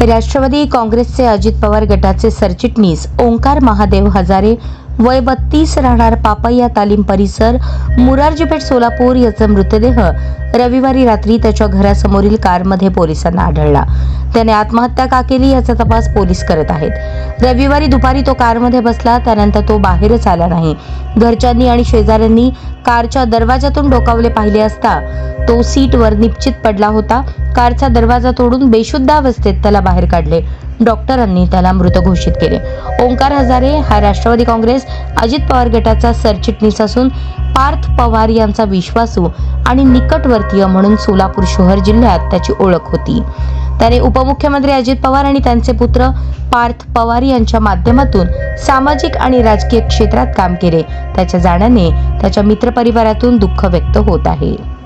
राष्ट्रवादी काँग्रेसचे अजित पवार गटाचे सरचिटणीस ओंकार महादेव हजारे वय बत्तीस राहणार पापय्या तालीम परिसर मुरारजीपेठ सोलापूर याचा मृतदेह रविवारी रात्री त्याच्या घरासमोरील कारमध्ये पोलिसांना आढळला. त्याने आत्महत्या का केली याचा तपास पोलीस करत आहेत. रविवारी दुपारी तो कारमध्ये बसला त्यानंतर तो बाहेरच आला नाही. घरच्यांनी आणि शेजाऱ्यांनी कारच्या दरवाजातून डोकावले पाहिले असता तो सीटवर निश्चित पडला होता. कारचा दरवाजा तोडून बेशुद्ध अवस्थेत त्याला बाहेर काढले. डॉक्टरांनी त्याला मृत घोषित केले. ओंकार हजारे हा राष्ट्रवादी काँग्रेस अजित पवार गटाचा सरचिटणीस असून पार्थ पवार यांचा विश्वासू आणि निकटवर्तीय म्हणून सोलापूर शहर जिल्ह्यात त्याची ओळख होती. त्याने उपमुख्यमंत्री अजित पवार आणि त्यांचे पुत्र पार्थ पवार यांच्या माध्यमातून सामाजिक आणि राजकीय क्षेत्रात काम केले. त्याच्या जाण्याने त्याच्या मित्रपरिवारातून दुःख व्यक्त होत आहे.